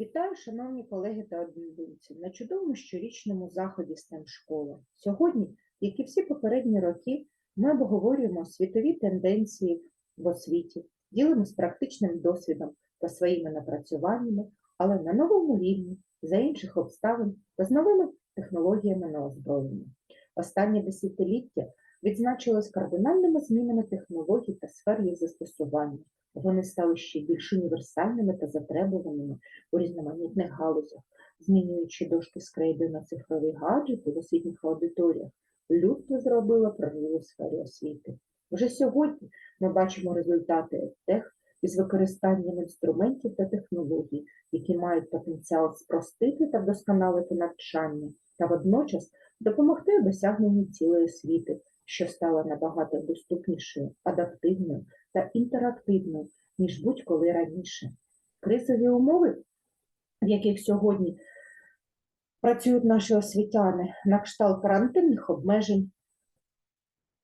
Вітаю, шановні колеги та однодумці, на чудовому щорічному заході STEM школа. Сьогодні, як і всі попередні роки, ми обговорюємо світові тенденції в освіті, ділимось практичним досвідом та своїми напрацюваннями, але на новому рівні, за інших обставин та з новими технологіями на озброєння. Останнє десятиліття відзначилось кардинальними змінами технологій та сфер їх застосування. Вони стали ще більш універсальними та затребуваними у різноманітних галузях, змінюючи дошки скрейди на цифрові гаджети в освітніх аудиторіях, людство зробило прорив сфері освіти. Вже сьогодні ми бачимо результати тех із використанням інструментів та технологій, які мають потенціал спростити та вдосконалити навчання, та водночас допомогти у досягненні цілої освіти, що стала набагато доступнішою, адаптивною та інтерактивною, ніж будь-коли раніше. Кризові умови, в яких сьогодні працюють наші освітяни, на кшталт карантинних обмежень,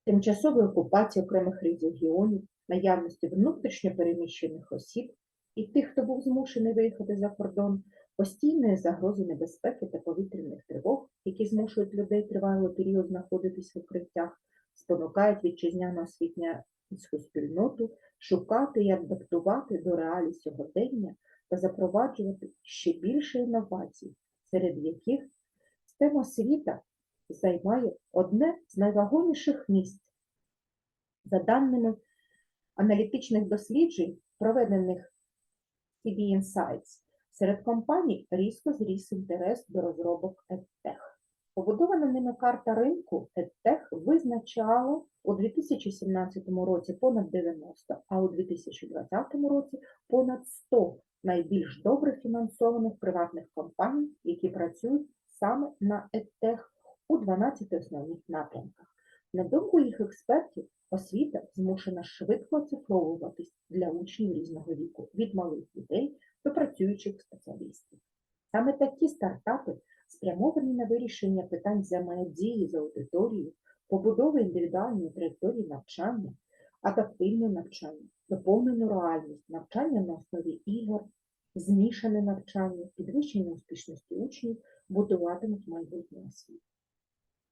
тимчасової окупації окремих регіонів, наявності внутрішньо переміщених осіб і тих, хто був змушений виїхати за кордон, постійної загрози небезпеки та повітряних тривог, які змушують людей тривалий період знаходитись в укриттях, спонукають вітчизняну освітнянську спільноту шукати і адаптувати до реалій сьогодення та запроваджувати ще більше інновацій, серед яких STEM освіта займає одне з найвагоміших місць. За даними аналітичних досліджень, проведених CB Insights, серед компаній різко зріс інтерес до розробок EdTech. Побудована ними карта ринку EdTech визначала у 2017 році понад 90, а у 2020 році понад 100 найбільш добре фінансованих приватних компаній, які працюють саме на EdTech у 12 основних напрямках. На думку їх експертів, освіта змушена швидко оцифровуватись для учнів різного віку, від малих дітей до працюючих спеціалістів. Саме такі стартапи спрямовані на вирішення питань взаємодії з аудиторією, побудови індивідуальної траєкторії навчання, адаптивне навчання, доповнену реальність, навчання на основі ігор, змішане навчання, підвищення успішності учнів будуватимуть майбутнє освіту.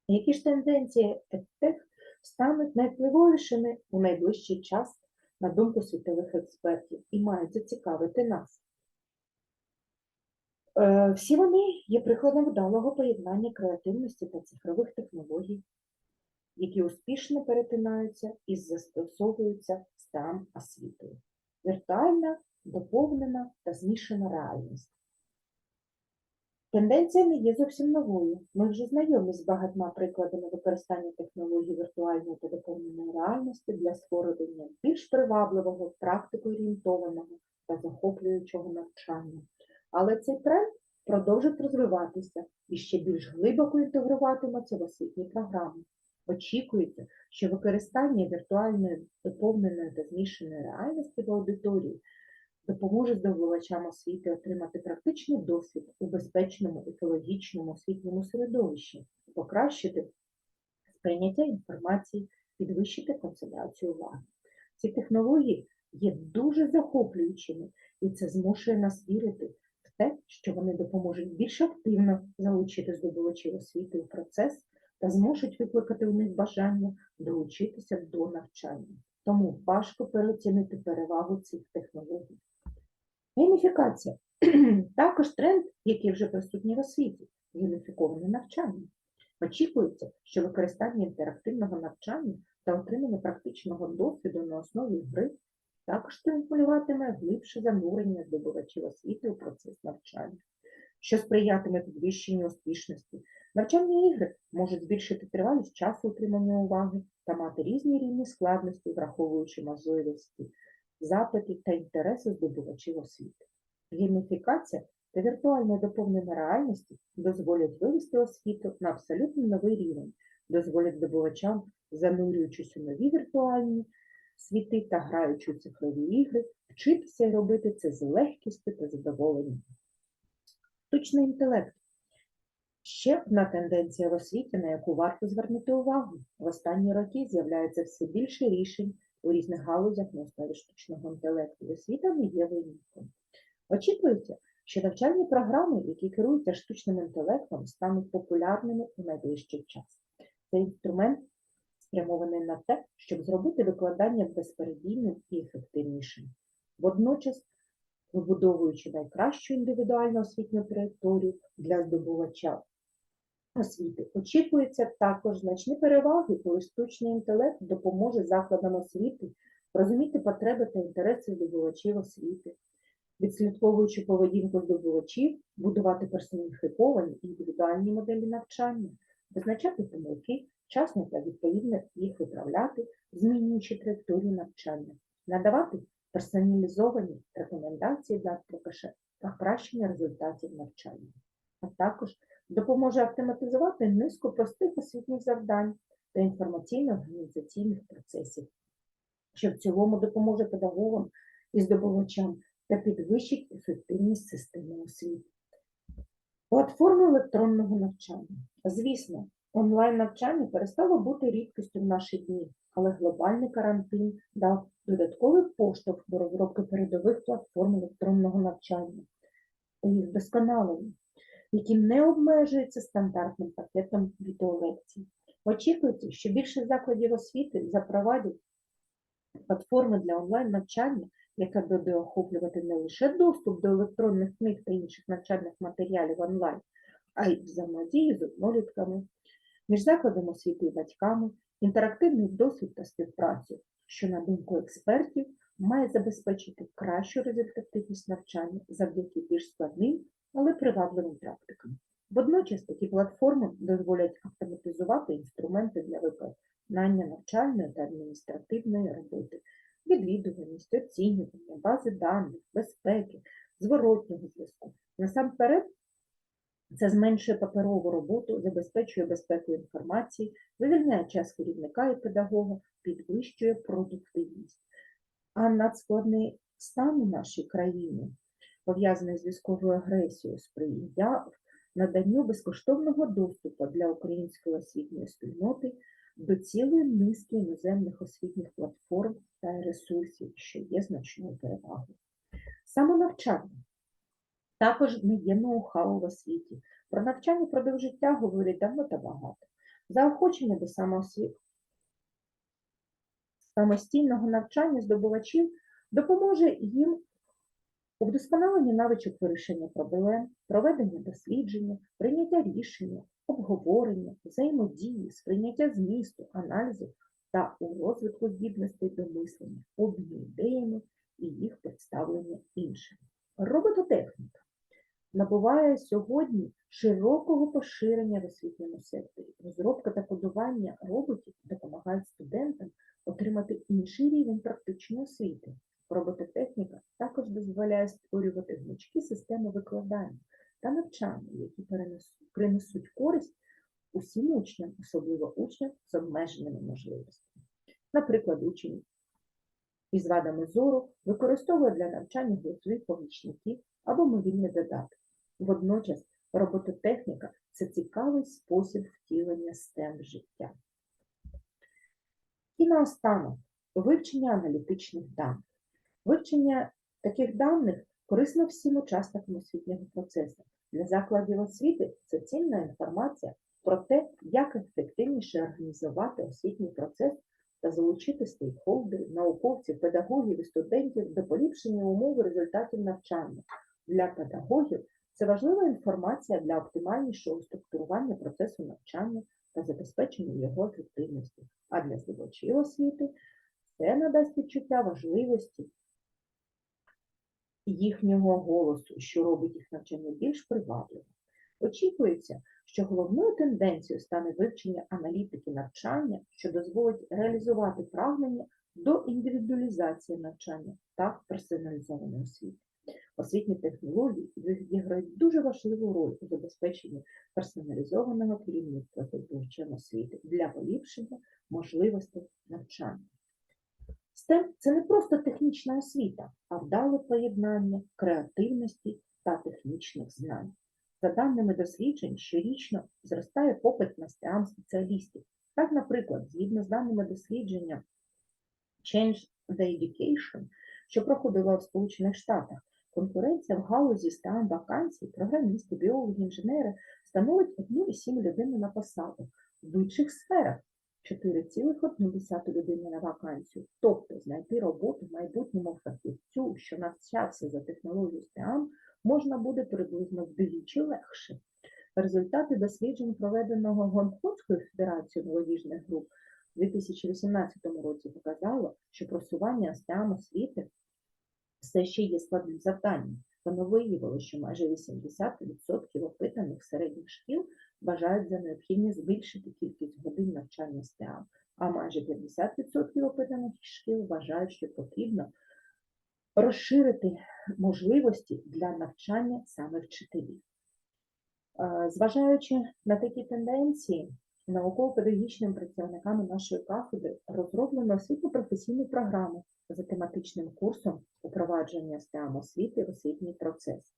Які ж тенденції EdTech стануть найвпливовішими у найближчий час, на думку світових експертів, і мають зацікавити нас? Е, Всі вони є прикладом вдалого поєднання креативності та цифрових технологій, які успішно перетинаються і застосовуються STEM освітою. Віртуальна, доповнена та змішана реальність. Тенденція не є зовсім новою. Ми вже знайомі з багатьма прикладами використання технологій віртуальної та доповненої реальності для створення більш привабливого, практикоорієнтованого та захоплюючого навчання. Але цей тренд продовжить розвиватися і ще більш глибоко інтегруватиметься в освітні програми. Очікується, що використання віртуальної доповненої та змішаної реальності в аудиторії допоможе здобувачам освіти отримати практичний досвід у безпечному екологічному освітньому середовищі, покращити сприйняття інформації, підвищити концентрацію уваги. Ці технології є дуже захоплюючими, і це змушує нас вірити в те, що вони допоможуть більш активно залучити здобувачів освіти у процес та зможуть викликати у них бажання долучитися до навчання. Тому важко переоцінити перевагу цих технологій. Гейміфікація також тренд, який вже присутній в освіті, гейміфіковане навчання. Очікується, що використання інтерактивного навчання та отримання практичного досвіду на основі гри також стимулюватиме глибше занурення здобувачів освіти у процес навчання, що сприятиме підвищенню успішності. Навчальні ігри можуть збільшити тривалість часу утримання уваги та мати різні рівні складності, враховуючи можливості запити та інтереси здобувачів освіти. Гейміфікація та віртуальна доповнена реальності дозволять вивести освіту на абсолютно новий рівень, дозволять здобувачам, занурюючись у нові віртуальні світи та граючи у цифрові ігри, вчитися і робити це з легкістю та задоволенням. Штучний інтелект Ще одна тенденція в освіті, на яку варто звернути увагу. В останні роки з'являється все більше рішень у різних галузях на основі штучного інтелекту. Освіта не є винятком. Очікується, що навчальні програми, які керуються штучним інтелектом, стануть популярними у найближчий час. Цей інструмент спрямований на те, щоб зробити викладання безперебійним і ефективнішим. Водночас, вибудовуючи найкращу індивідуальну освітню траєкторію для здобувача освіти, очікується також значні переваги, коли штучний інтелект допоможе закладам освіти розуміти потреби та інтереси здобувачів освіти, відслідковуючи поведінку здобувачів, будувати персоніфіковані індивідуальні моделі навчання, визначати помилки, вчасно та відповідно їх виправляти, змінюючи траєкторію навчання, надавати персоналізовані рекомендації для покращення результатів навчання, а також допоможе автоматизувати низку простих освітніх завдань та інформаційно-організаційних процесів, що в цілому допоможе педагогам і здобувачам та підвищить ефективність системи освіти. Платформи електронного навчання. Звісно, онлайн-навчання перестало бути рідкістю в наші дні, але глобальний карантин дав додатковий поштовх до розробки передових платформ електронного навчання та їх вдосконалення, які не обмежуються стандартним пакетом відеолекцій. Очікується, що більше закладів освіти запровадять платформи для онлайн-навчання, яка буде охоплювати не лише доступ до електронних книг та інших навчальних матеріалів онлайн, а й взаємодію з однолітками, між закладами освіти і батьками, інтерактивний досвід та співпрацю, що, на думку експертів, має забезпечити кращу результативність навчання завдяки більш складним, але привабливим практикам. Водночас такі платформи дозволять автоматизувати інструменти для виконання навчальної та адміністративної роботи, відвідуваність, оцінювання, бази даних, безпеки, зворотнього зв'язку. Насамперед, це зменшує паперову роботу, забезпечує безпеку інформації, вивільняє час керівника і педагога, підвищує продуктивність. А надскладний стан у нашій країні, пов'язаний з військовою агресією, сприяв наданню безкоштовного доступу для української освітньої спільноти до цілої низки іноземних освітніх платформ та ресурсів, що є значною перевагою. Самонавчання також не є ноу-хау в освіті. Про навчання продовж життя говорять давно та багато. Заохочення до самоосві- самостійного навчання здобувачів допоможе їм у вдосконаленні навичок вирішення проблем, проведення дослідження, прийняття рішення, обговорення, взаємодії, сприйняття змісту, аналізу та у розвитку здібностей до мислення, обміну ідеями і їх представлення іншим. Робототехніка набуває сьогодні широкого поширення в освітньому секторі. Розробка та кодування роботів допомагають студентам отримати інший рівень практичної освіти. Робототехніка також дозволяє створювати гнучкі системи викладання та навчання, які принесуть користь усім учням, особливо учням з обмеженими можливостями. Наприклад, учень із вадами зору використовує для навчання голосові помічники або мобільні додатки. Водночас робототехніка це цікавий спосіб втілення STEM життя. І наостанок вивчення аналітичних даних. Вивчення таких даних корисно всім учасникам освітнього процесу. Для закладів освіти це цінна інформація про те, як ефективніше організувати освітній процес та залучити стейкхолдерів, науковців, педагогів і студентів до поліпшення умов результатів навчання. Для педагогів це важлива інформація для оптимальнішого структурування процесу навчання та забезпечення його ефективності. А для здобувачів освіти це надасть відчуття важливості їхнього голосу, що робить їх навчання більш привабливим. Очікується, що головною тенденцією стане вивчення аналітики навчання, що дозволить реалізувати прагнення до індивідуалізації навчання та персоналізованої освіти. Освітні технології відіграють дуже важливу роль у забезпеченні персоналізованого керівництва здобувачем освіти для поліпшення можливостей навчання. STEM – це не просто технічна освіта, а вдале поєднання креативності та технічних знань. За даними досліджень, щорічно зростає попит на STEM спеціалістів. Так, наприклад, згідно з даними дослідження Change the Education, що проходило в Сполучених Штатах, Конкуренція в галузі стан вакансій, програмісти, біологи, інженери становить 1,7 людини на посаду. В інших сферах 4,1 людини на вакансію. Тобто знайти роботу в майбутньому фахівцю, що навчався за технологію СТЕАМ, можна буде приблизно вдвічі легше. Результати досліджень, проведеного Гонконгською федерацією молодіжних груп у 2018 році показало, що просування СТЕАМ освіти все ще є складним завданням. Воно виявило, що майже 80% опитаних середніх шкіл вважають за необхідне збільшити кількість годин навчання СТЕАМ, а майже 50% опитаних шкіл вважають, що потрібно розширити можливості для навчання саме вчителів. Зважаючи на такі тенденції, науково-педагогічними працівниками нашої кафедри розроблено освітньо-професійну програму за тематичним курсом упровадження СТЕАМ освіти в освітній процес.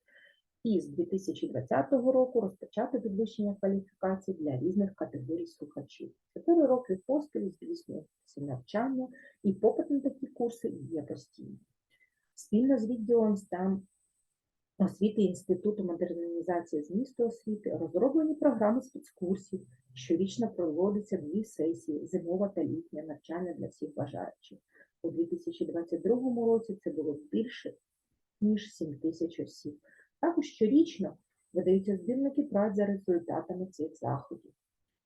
І з 2020 року розпочати підвищення кваліфікацій для різних категорій слухачів. Чотири роки поспіль здійснюється навчання, і попит на такі курси є постійним. Спільно з відділом СТЕАМ освіти Інституту модернізації змісту освіти розроблені програми спецкурсів. Щорічно проводиться дві сесії зимова та літнє навчання для всіх бажаючих. У 2022 році це було більше ніж 7 тисяч осіб. Також щорічно видаються збірники праць за результатами цих заходів.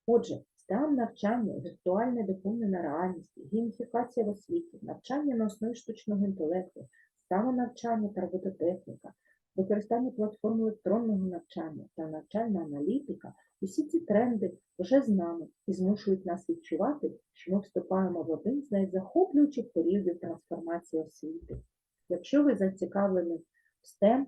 Отже, стан навчання, віртуальна доповнена реальність, гейміфікація в освіті, навчання на основі штучного інтелекту, самонавчання та робототехніка, використання платформ електронного навчання та навчальна аналітика усі ці тренди вже з нами і змушують нас відчувати, що ми вступаємо в один з найзахоплюючих періодів трансформації освіти. Якщо ви зацікавлені в STEM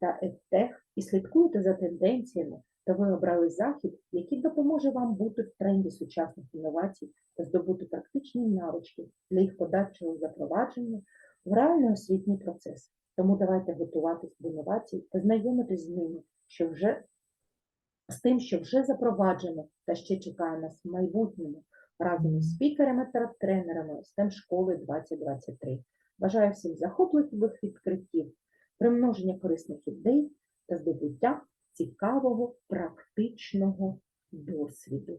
та EdTech і слідкуєте за тенденціями, то ви обрали захід, який допоможе вам бути в тренді сучасних інновацій та здобути практичні навички для їх подальшого запровадження в реальний освітній процес. Тому давайте готуватись до інновацій та знайомитись з ними, що вже з тим, що вже запроваджено та ще чекає нас в майбутньому разом із спікерами та тренерами STEM школи 2023. Бажаю всім захопливих відкриттів, примноження корисних ідей та здобуття цікавого практичного досвіду.